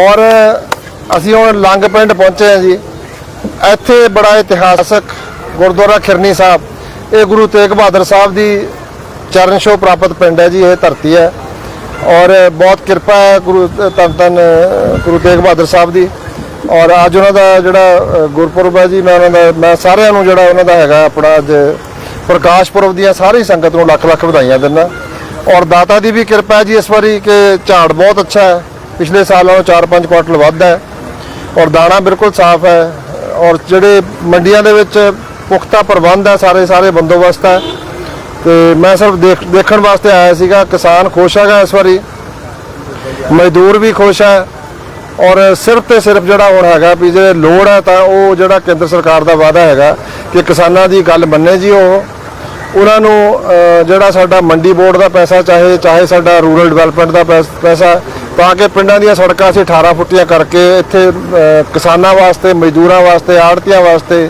ਔਰ ਅਸੀਂ ਹੁਣ ਲੰਗ ਪਿੰਡ ਪਹੁੰਚੇ ਹਾਂ ਜੀ। ਇੱਥੇ ਬੜਾ ਇਤਿਹਾਸਕ ਗੁਰਦੁਆਰਾ ਖਿਰਨੀ ਸਾਹਿਬ। ਇਹ ਗੁਰੂ ਤੇਗ ਬਹਾਦਰ ਸਾਹਿਬ ਦੀ ਚਰਨ ਛੋਹ ਪ੍ਰਾਪਤ ਪਿੰਡ ਹੈ ਜੀ, ਇਹ ਧਰਤੀ ਹੈ। ਔਰ ਬਹੁਤ ਕਿਰਪਾ ਹੈ ਗੁਰੂ, ਧੰਨ ਧੰਨ ਗੁਰੂ ਤੇਗ ਬਹਾਦਰ ਸਾਹਿਬ ਦੀ। ਔਰ ਅੱਜ ਉਹਨਾਂ ਦਾ ਜਿਹੜਾ ਗੁਰਪੁਰਬ ਹੈ ਜੀ, ਮੈਂ ਉਹਨਾਂ ਦਾ, ਮੈਂ ਸਾਰਿਆਂ ਨੂੰ ਜਿਹੜਾ ਉਹਨਾਂ ਦਾ ਹੈਗਾ ਆਪਣਾ ਅੱਜ ਪ੍ਰਕਾਸ਼ ਪੁਰਬ ਦੀਆਂ ਸਾਰੀ ਸੰਗਤ ਨੂੰ ਲੱਖ ਲੱਖ ਵਧਾਈਆਂ ਦਿੰਦਾ। ਔਰ ਦਾਤਾ ਦੀ ਵੀ ਕਿਰਪਾ ਹੈ ਜੀ, ਇਸ ਵਾਰੀ ਕਿ ਝਾੜ ਬਹੁਤ ਅੱਛਾ ਹੈ। ਪਿਛਲੇ ਸਾਲ ਨਾਲੋਂ 4-5 ਕੁਆਂਟਲ ਵੱਧ ਹੈ ਔਰ ਦਾਣਾ ਬਿਲਕੁਲ ਸਾਫ਼ ਹੈ ਔਰ ਜਿਹੜੇ ਮੰਡੀਆਂ ਦੇ ਵਿੱਚ ਪੁਖਤਾ ਪ੍ਰਬੰਧ ਹੈ, ਸਾਰੇ ਸਾਰੇ ਬੰਦੋਬਸਤ ਹੈ। ਤੇ ਮੈਂ ਸਿਰਫ ਦੇਖ, ਦੇਖਣ ਵਾਸਤੇ ਆਇਆ ਸੀਗਾ, ਕਿਸਾਨ ਖੁਸ਼ ਹੈਗਾ ਇਸ ਵਾਰੀ। ਮਜ਼ਦੂਰ ਵੀ ਖੁਸ਼ ਹੈ ਔਰ ਸਿਰਫ ਤੇ ਸਿਰਫ ਜਿਹੜਾ ਹੁਣ ਹੈਗਾ ਵੀ ਜੇ ਲੋੜ ਹੈ ਤਾਂ ਉਹ ਜਿਹੜਾ ਕੇਂਦਰ ਸਰਕਾਰ ਦਾ ਵਾਅਦਾ ਹੈਗਾ ਕਿ ਕਿਸਾਨਾਂ ਦੀ ਗੱਲ ਮੰਨੇ ਜੀ ਉਹ। ਉਹਨਾਂ ਨੂੰ ਜਿਹੜਾ ਸਾਡਾ ਮੰਡੀ ਬੋਰਡ ਦਾ ਪੈਸਾ, ਚਾਹੇ ਚਾਹੇ ਸਾਡਾ ਰੂਰਲ ਡਿਵੈਲਪਮੈਂਟ ਦਾ ਪੈਸ- ਪੈਸਾ ਤਾਂ ਕਿ ਪਿੰਡਾਂ ਦੀਆਂ ਸੜਕਾਂ ਅਸੀਂ 18 ਫੁੱਟੀਆਂ ਕਰਕੇ ਇੱਥੇ ਕਿਸਾਨਾਂ ਵਾਸਤੇ, ਮਜ਼ਦੂਰਾਂ ਵਾਸਤੇ, ਆੜਤੀਆਂ ਵਾਸਤੇ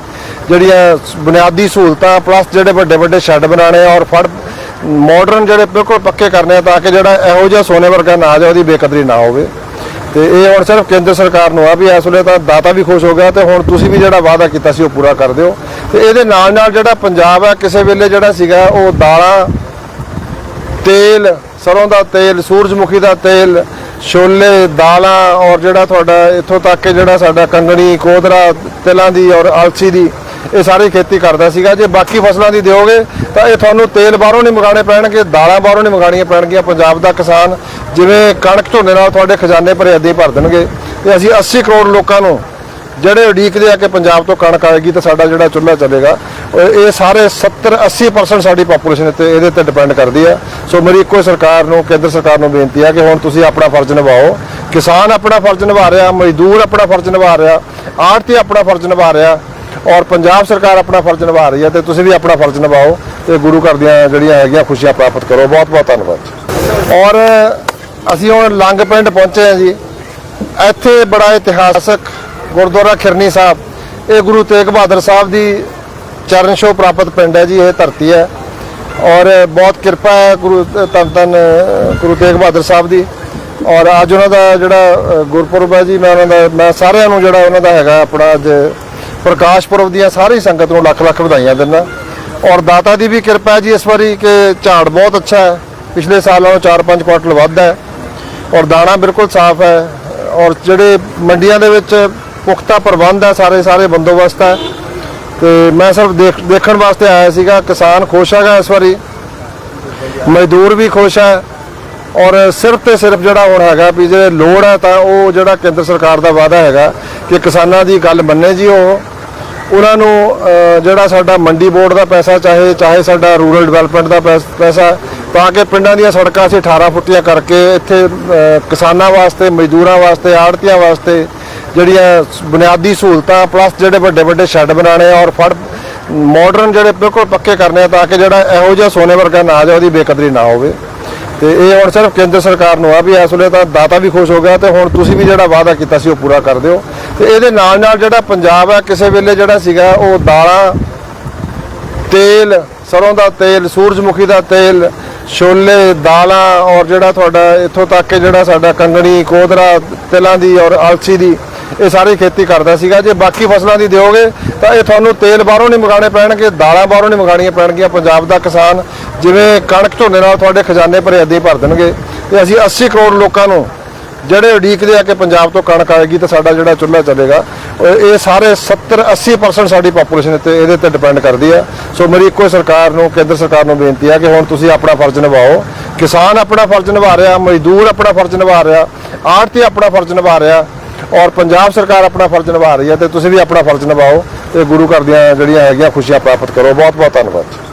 ਜਿਹੜੀਆਂ ਬੁਨਿਆਦੀ ਸਹੂਲਤਾਂ ਪਲੱਸ ਜਿਹੜੇ ਵੱਡੇ ਵੱਡੇ ਸ਼ੈੱਡ ਬਣਾਉਣੇ ਆ ਔਰ ਫੜ ਮਾਡਰਨ ਜਿਹੜੇ ਬਿਲਕੁਲ ਪੱਕੇ ਕਰਨੇ ਆ ਤਾਂ ਕਿ ਜਿਹੜਾ ਇਹੋ ਜਿਹਾ ਸੋਨੇ ਵਰਗਾ ਨਾ ਜਾ ਉਹਦੀ ਬੇਕਦਰੀ ਨਾ ਹੋਵੇ। ਤੇ ਇਹ ਹੁਣ ਸਿਰਫ ਕੇਂਦਰ ਸਰਕਾਰ ਨੂੰ ਆ ਵੀ ਇਸ ਵੇਲੇ ਤਾਂ ਦਾਤਾ ਵੀ ਖੁਸ਼ ਹੋ ਗਿਆ ਤੇ ਹੁਣ ਤੁਸੀਂ ਵੀ ਜਿਹੜਾ ਵਾਅਦਾ ਕੀਤਾ ਸੀ ਉਹ ਪੂਰਾ ਕਰ ਦਿਓ। ਤੇ ਇਹਦੇ ਨਾਲ ਨਾਲ ਜਿਹੜਾ ਪੰਜਾਬ ਆ, ਕਿਸੇ ਵੇਲੇ ਜਿਹੜਾ ਸੀਗਾ ਉਹ ਦਾਲਾਂ, ਤੇਲ, ਸਰੋਂ ਦਾ ਤੇਲ, ਸੂਰਜਮੁਖੀ ਦਾ ਤੇਲ ਛੋਲੇ, ਦਾਲਾਂ ਔਰ ਜਿਹੜਾ ਤੁਹਾਡਾ ਇੱਥੋਂ ਤੱਕ ਕਿ ਜਿਹੜਾ ਸਾਡਾ ਕੰਗਣੀ, ਕੋਦਰਾ, ਤਿਲਾਂ ਦੀ ਔਰ ਅਲਸੀ ਦੀ, ਇਹ ਸਾਰੀ ਖੇਤੀ ਕਰਦਾ ਸੀਗਾ। ਜੇ ਬਾਕੀ ਫਸਲਾਂ ਦੀ ਦਿਓਗੇ, ਤਾਂ ਇਹ ਤੁਹਾਨੂੰ ਤੇਲ ਬਾਹਰੋਂ ਨਹੀਂ ਮੰਗਾਣੇ ਪੈਣਗੇ, ਦਾਲਾਂ ਬਾਹਰੋਂ ਨਹੀਂ ਮੰਗਾਣੀਆਂ ਪੈਣਗੀਆਂ। ਪੰਜਾਬ ਦਾ ਕਿਸਾਨ ਜਿਵੇਂ ਕਣਕ ਝੋਨੇ ਨਾਲ ਤੁਹਾਡੇ ਖਜ਼ਾਨੇ ਭਰੇ ਏਦਾਂ ਭਰ ਦੇਣਗੇ। ਤੇ ਅਸੀਂ 80 ਕਰੋੜ ਲੋਕਾਂ ਨੂੰ ਜਿਹੜੇ ਉਡੀਕਦੇ ਆ ਕਿ ਪੰਜਾਬ ਤੋਂ ਕਣਕ ਆਏਗੀ ਤਾਂ ਸਾਡਾ ਜਿਹੜਾ ਚੁੱਲ੍ਹਾ ਚੱਲੇਗਾ ਇਹ ਸਾਰੇ 70 80% ਸਾਡੀ ਪਾਪੂਲੇਸ਼ਨ ਤੇ ਇਹਦੇ ਤੇ ਡਿਪੈਂਡ ਕਰਦੀ ਆ। ਸੋ ਮੇਰੀ ਇੱਕੋ ਹੀ ਸਰਕਾਰ ਨੂੰ, ਕੇਂਦਰ ਸਰਕਾਰ ਨੂੰ ਬੇਨਤੀ ਆ ਕਿ ਹੁਣ ਤੁਸੀਂ ਆਪਣਾ ਫਰਜ਼ ਨਿਭਾਓ। ਕਿਸਾਨ ਆਪਣਾ ਫਰਜ਼ ਨਿਭਾ ਰਿਹਾ, ਮਜ਼ਦੂਰ ਆਪਣਾ ਫਰਜ਼ ਨਿਭਾ ਰਿਹਾ ਆੜਤੀ ਆਪਣਾ ਫਰਜ਼ ਨਿਭਾ ਰਿਹਾ ਔਰ ਪੰਜਾਬ ਸਰਕਾਰ ਆਪਣਾ ਫਰਜ਼ ਨਿਭਾ ਰਹੀ ਹੈ ਤੇ ਤੁਸੀਂ ਵੀ ਆਪਣਾ ਫਰਜ਼ ਨਿਭਾਓ ਤੇ ਗੁਰੂ ਘਰ ਦੀਆਂ ਜਿਹੜੀਆਂ ਹੈਗੀਆਂ ਖੁਸ਼ੀਆਂ ਪ੍ਰਾਪਤ ਕਰੋ। ਬਹੁਤ ਬਹੁਤ ਧੰਨਵਾਦ ਜੀ। ਔਰ ਅਸੀਂ ਹੁਣ ਲੰਗ ਪਿੰਡ ਪਹੁੰਚੇ ਹਾਂ ਜੀ। ਇੱਥੇ ਬੜਾ ਇਤਿਹਾਸਕ ਗੁਰਦੁਆਰਾ ਖਿਰਨੀ ਸਾਹਿਬ, ਇਹ ਗੁਰੂ ਤੇਗ ਬਹਾਦਰ ਸਾਹਿਬ ਦੀ ਚਰਨ ਛੋਹ ਪ੍ਰਾਪਤ ਪਿੰਡ ਹੈ ਜੀ, ਇਹ ਧਰਤੀ ਹੈ। ਔਰ ਬਹੁਤ ਕਿਰਪਾ ਹੈ ਗੁਰੂ, ਧੰਨ ਧੰਨ, ਗੁਰੂ ਤੇਗ ਬਹਾਦਰ ਸਾਹਿਬ ਦੀ। ਔਰ ਅੱਜ ਉਹਨਾਂ ਦਾ ਜਿਹੜਾ ਗੁਰਪੁਰਬ ਹੈ ਜੀ, ਮੈਂ ਉਹਨਾਂ ਦਾ, ਮੈਂ ਸਾਰਿਆਂ ਨੂੰ ਜਿਹੜਾ ਉਹਨਾਂ ਦਾ ਹੈਗਾ ਆਪਣਾ ਅੱਜ ਪ੍ਰਕਾਸ਼ ਪੁਰਬ ਦੀਆਂ ਸਾਰੀ ਸੰਗਤ ਨੂੰ ਲੱਖ ਲੱਖ ਵਧਾਈਆਂ ਦਿੰਦਾ। ਔਰ ਦਾਤਾ ਦੀ ਵੀ ਕਿਰਪਾ ਹੈ ਜੀ, ਇਸ ਵਾਰੀ ਕਿ ਝਾੜ ਬਹੁਤ ਅੱਛਾ ਹੈ। ਪਿਛਲੇ ਸਾਲ ਨਾਲੋਂ 4-5 ਕੁਆਂਟਲ ਵੱਧ ਹੈ। ਔਰ ਦਾਣਾ ਬਿਲਕੁਲ ਸਾਫ਼ ਹੈ। ਔਰ ਜਿਹੜੇ ਮੰਡੀਆਂ ਦੇ ਵਿੱਚ ਪੁਖਤਾ ਪ੍ਰਬੰਧ ਹੈ, ਸਾਰੇ ਸਾਰੇ ਬੰਦੋਬਸਤ ਹੈ। ਤੇ ਮੈਂ ਸਿਰਫ ਦੇਖ ਦੇਖਣ ਵਾਸਤੇ ਆਇਆ ਸੀਗਾ, ਕਿਸਾਨ ਖੁਸ਼ ਹੈਗਾ ਇਸ ਵਾਰੀ। ਮਜ਼ਦੂਰ ਵੀ ਖੁਸ਼ ਹੈ। ਔਰ ਸਿਰਫ ਤੇ ਸਿਰਫ ਜਿਹੜਾ ਹੁਣ ਹੈਗਾ ਵੀ ਜੇ ਲੋੜ ਹੈ ਤਾਂ ਉਹ ਜਿਹੜਾ ਕੇਂਦਰ ਸਰਕਾਰ ਦਾ ਵਾਅਦਾ ਹੈਗਾ ਕਿ ਕਿਸਾਨਾਂ ਦੀ ਗੱਲ ਮੰਨੇ ਜੀ ਉਹ। ਉਹਨਾਂ ਨੂੰ ਜਿਹੜਾ ਸਾਡਾ ਮੰਡੀ ਬੋਰਡ ਦਾ ਪੈਸਾ ਚਾਹੇ ਚਾਹੇ ਸਾਡਾ ਰੂਰਲ ਡਿਵੈਲਪਮੈਂਟ ਦਾ ਪੈਸ- ਪੈਸਾ, ਤਾਂ ਕਿ ਪਿੰਡਾਂ ਦੀਆਂ ਸੜਕਾਂ ਅਸੀਂ 18 ਫੁੱਟੀਆਂ ਕਰਕੇ ਇੱਥੇ ਕਿਸਾਨਾਂ ਵਾਸਤੇ, ਮਜ਼ਦੂਰਾਂ ਵਾਸਤੇ, ਆੜਤੀਆਂ ਵਾਸਤੇ ਜਿਹੜੀਆਂ ਬੁਨਿਆਦੀ ਸਹੂਲਤਾਂ ਪਲੱਸ ਜਿਹੜੇ ਵੱਡੇ ਵੱਡੇ ਸ਼ੈੱਡ ਬਣਾਉਣੇ ਆ ਔਰ ਫੜ ਮਾਡਰਨ ਜਿਹੜੇ ਬਿਲਕੁਲ ਪੱਕੇ ਕਰਨੇ ਆ ਤਾਂ ਕਿ ਜਿਹੜਾ ਇਹੋ ਜਿਹਾ ਸੋਨੇ ਵਰਗਾ ਨਾ ਜਾ ਉਹਦੀ ਬੇਕਦਰੀ ਨਾ ਹੋਵੇ। ਤੇ ਇਹ ਹੁਣ ਸਿਰਫ ਕੇਂਦਰ ਸਰਕਾਰ ਨੂੰ ਆ ਵੀ ਇਸ ਵੇਲੇ ਤਾਂ ਦਾਤਾ ਵੀ ਖੁਸ਼ ਹੋ ਗਿਆ ਤੇ ਹੁਣ ਤੁਸੀਂ ਵੀ ਜਿਹੜਾ ਵਾਅਦਾ ਕੀਤਾ ਸੀ ਉਹ ਪੂਰਾ ਕਰ ਦਿਓ। ਤੇ ਇਹਦੇ ਨਾਲ ਨਾਲ ਜਿਹੜਾ ਪੰਜਾਬ ਆ, ਕਿਸੇ ਵੇਲੇ ਜਿਹੜਾ ਸੀਗਾ ਉਹ ਦਾਲਾਂ, ਤੇਲ ਸਰੋਂ ਦਾ ਤੇਲ, ਸੂਰਜਮੁਖੀ ਦਾ ਤੇਲ, ਛੋਲੇ, ਦਾਲਾਂ ਔਰ ਜਿਹੜਾ ਤੁਹਾਡਾ ਇੱਥੋਂ ਤੱਕ ਕਿ ਜਿਹੜਾ ਸਾਡਾ ਕੰਗਣੀ, ਕੋਦਰਾ, ਤਿਲਾਂ ਦੀ ਔਰ ਅਲਸੀ ਦੀ ਇਹ ਸਾਰੀ ਖੇਤੀ ਕਰਦਾ ਸੀਗਾ। ਜੇ ਬਾਕੀ ਫਸਲਾਂ ਦੀ ਦਿਓਗੇ, ਤਾਂ ਇਹ ਤੁਹਾਨੂੰ ਤੇਲ ਬਾਹਰੋਂ ਨਹੀਂ ਮੰਗਾਣੇ ਪੈਣਗੇ, ਦਾਲਾਂ ਬਾਹਰੋਂ ਨਹੀਂ ਮੰਗਾਣੀਆਂ ਪੈਣਗੀਆਂ। ਪੰਜਾਬ ਦਾ ਕਿਸਾਨ ਜਿਵੇਂ ਕਣਕ ਝੋਨੇ ਨਾਲ ਤੁਹਾਡੇ ਖਜ਼ਾਨੇ ਭਰੇ ਏਦਾਂ ਭਰ ਦੇਣਗੇ। ਤੇ ਅਸੀਂ 80 ਕਰੋੜ ਲੋਕਾਂ ਨੂੰ ਜਿਹੜੇ ਉਡੀਕਦੇ ਆ ਕਿ ਪੰਜਾਬ ਤੋਂ ਕਣਕ ਆਏਗੀ, ਤਾਂ ਸਾਡਾ ਜਿਹੜਾ ਚੁੱਲ੍ਹਾ ਚੱਲੇਗਾ ਇਹ ਸਾਰੇ 70 80% ਸਾਡੀ ਪਾਪੂਲੇਸ਼ਨ ਤੇ ਇਹਦੇ ਤੇ ਡਿਪੈਂਡ ਕਰਦੀ ਆ। ਸੋ ਮੇਰੀ ਇੱਕੋ ਹੀ ਸਰਕਾਰ ਨੂੰ, ਕੇਂਦਰ ਸਰਕਾਰ ਨੂੰ ਬੇਨਤੀ ਆ ਕਿ ਹੁਣ ਤੁਸੀਂ ਆਪਣਾ ਫਰਜ਼ ਨਿਭਾਓ। ਕਿਸਾਨ ਆਪਣਾ ਫਰਜ਼ ਨਿਭਾ ਰਿਹਾ, ਮਜ਼ਦੂਰ ਆਪਣਾ ਫਰਜ਼ ਨਿਭਾ ਰਿਹਾ ਆੜਤੀ ਆਪਣਾ ਫਰਜ਼ ਨਿਭਾ ਰਿਹਾ। ਔਰ ਪੰਜਾਬ ਸਰਕਾਰ ਆਪਣਾ ਫਰਜ਼ ਨਿਭਾ ਰਹੀ ਹੈ ਤੇ ਤੁਸੀਂ ਵੀ ਆਪਣਾ ਫਰਜ਼ ਨਿਭਾਓ ਤੇ ਗੁਰੂ ਘਰ ਦੀਆਂ ਜਿਹੜੀਆਂ ਹੈਗੀਆਂ ਖੁਸ਼ੀਆਂ ਪ੍ਰਾਪਤ ਕਰੋ। ਬਹੁਤ ਬਹੁਤ ਧੰਨਵਾਦ